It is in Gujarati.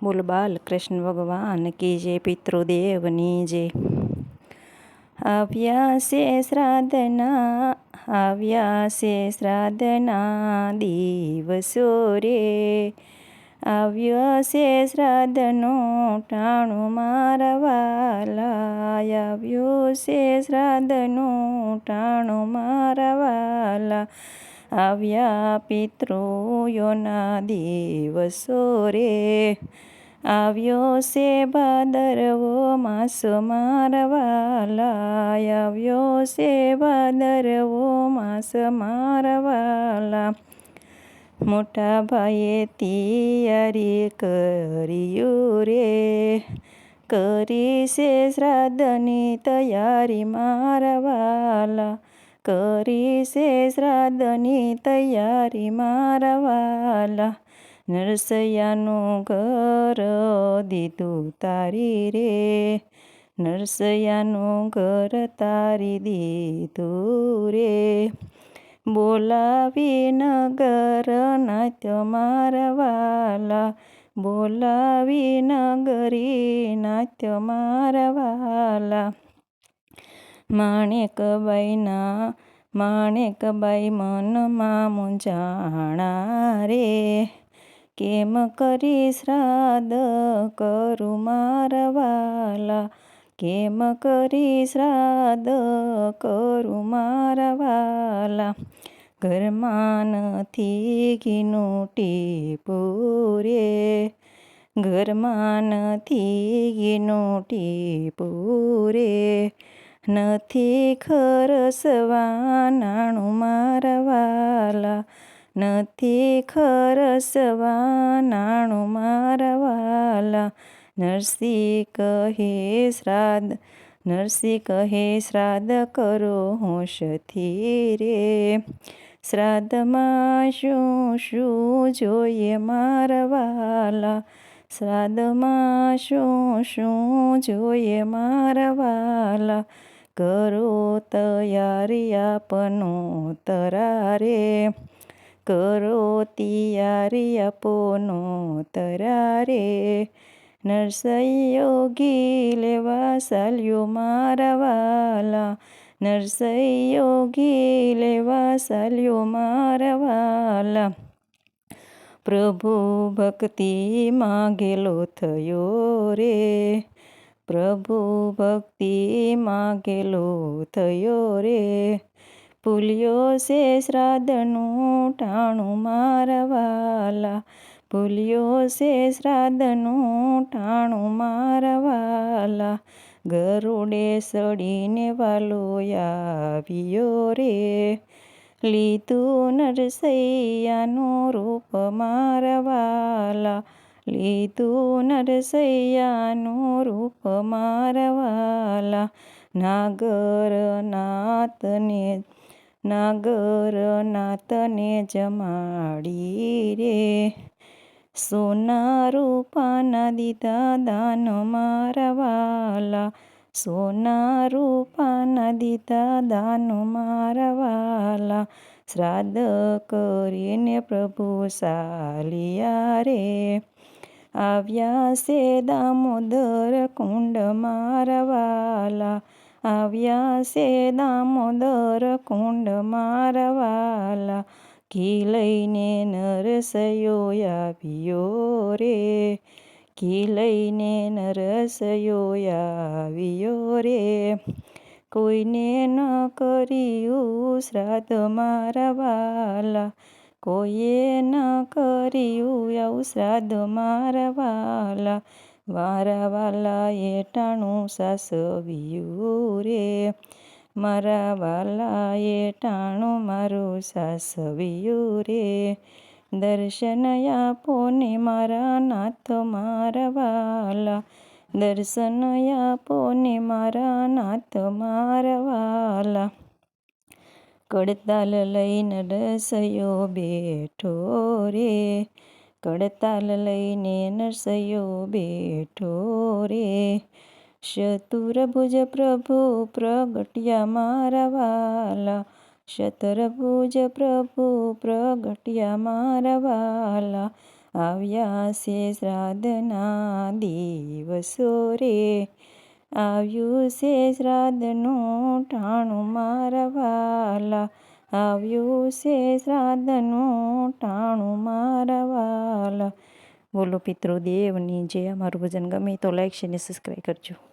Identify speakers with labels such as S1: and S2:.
S1: બોલ બાલ કૃષ્ણ ભગવાન કી જે પિતૃદેવની જે આવ્યા છે શ્રાદ્ધના આવ્યા છે શ્રાદ્ધના દિવસો રે આવ્યો છે શ્રાદ્ધનો ટાણું મારવાલા આવ્યો છે શ્રાદ્ધનો ટાણું મારા વાલા આવ્યા પિતૃયોના દિવસો રે આવ્યો છે ભાદરવો માસ મારવાલા આવ્યો છે ભાદરવો માસ મારવાલા મોટા ભાઈએ તૈયારી કર્યું રે. કરી છે શ્રાદ્ધની તૈયારી મારા વાલા કરી છે શ્રાદ્ધની તૈયારી મારા વાલા. નરસૈયાનું ઘર દીધું તારી રે. નરસૈયાનું ઘર તારી દીધું રે. બોલાવી નગર નાત્ય મારા વાલા. બોલાવી નગરી નાત્ય મારા વાલા. માણેકબાઈના માણેકબાઈ મનમાં મૂંઝાણા રે કેમ કરી શ્રાદ્ધ કરું મારવાલા? કેમ કરી શ્રાદ્ધ કરું મારવાલા? ઘરમાં નથી ઘીનું ટીપું રે. ઘરમાં નથી ઘીનું ટીપું નથી ખરસવા નાણું મારા વાલા નથી ખરસવા નાણું મારા વાલા નરસિંહ કહે શ્રાદ્ધ, નરસિંહ કહે શ્રાદ્ધ કરો હોશથી રે. શ્રાદ્ધમાં શું શું જોઈએ મારા વાલા શ્રાદ્ધમાં શું શું જોઈએ મારા વાલા કરો તૈયારી આપનો તરારે. કરો તૈયારી આપોનો તરારે. નરસૈયોગી લેવા સાલ્યો મારા વાલા. નરસૈયોગી લેવા સાલ્યો મારા વાલા. પ્રભુ ભક્તિ માગેલો થયો રે. પ્રભુ ભક્તિ માગેલો થયો રે. ભૂલ્યો છે શ્રાદ્ધનું ટાણું મારા વાલા. ભૂલ્યો છે શ્રાદ્ધનું ટાણું મારા વાલા. ગરુડે સડીને વાલો આવ્યો રે. લીધું નરસૈયાનું રૂપ મારા વાલા. લીધું નરસૈયાનું રૂપ મારવાલા નાગરનાથને નાગરનાથને જમાડી રે. સોના રૂપાના દીધા દાન મારવાલા સોના રૂપાના દીધા દાન મારવાલા શ્રાદ્ધ કરીને પ્રભુ સાલિયા રે. આવ્યા છે દામોદર કુંડ મારવાલા. આવ્યા છે દામોદર કુંડ મારવાલા. ઘી લઈને નરસયો આવ્યો રે. ઘી લઈને નરસયો આવ્યો રે. કોઈને ન કર્યું શ્રાદ્ધ મારા વાલા કોઈએ ન કર્યું આવું શ્રાદ્ધ મારા વાલા મારા વાલા એ ટાણું સાસવ્યું રે. મારા વાલા એ ટાણું મારું સાસવ્યું રે. દર્શન આપો ને મારા નાથ મારા વાલા દર્શન આપો ને મારા નાથ મારા વાલા કડતાલ લઈને રસયો બેઠો રે કડતાલ લઈને નરસયો બેઠો રે ચતુર્ભુજ પ્રભુ પ્રગટ્યા મારા વાલા શતરભુજ પ્રભુ પ્રગટ્યા મારા વાલા આવ્યા છે શ્રાદ્ધના દિવસો રે આવ્યું છે શ્રાદ્ધનું ટાણું મારા વાલા. આવ્યું છે શ્રાદ્ધનું ટાણું મારા વાલા. બોલો પિતૃદેવની જે અમારું ભજન ગમે તો લાઈક છે ને સબસ્ક્રાઈબ કરજો.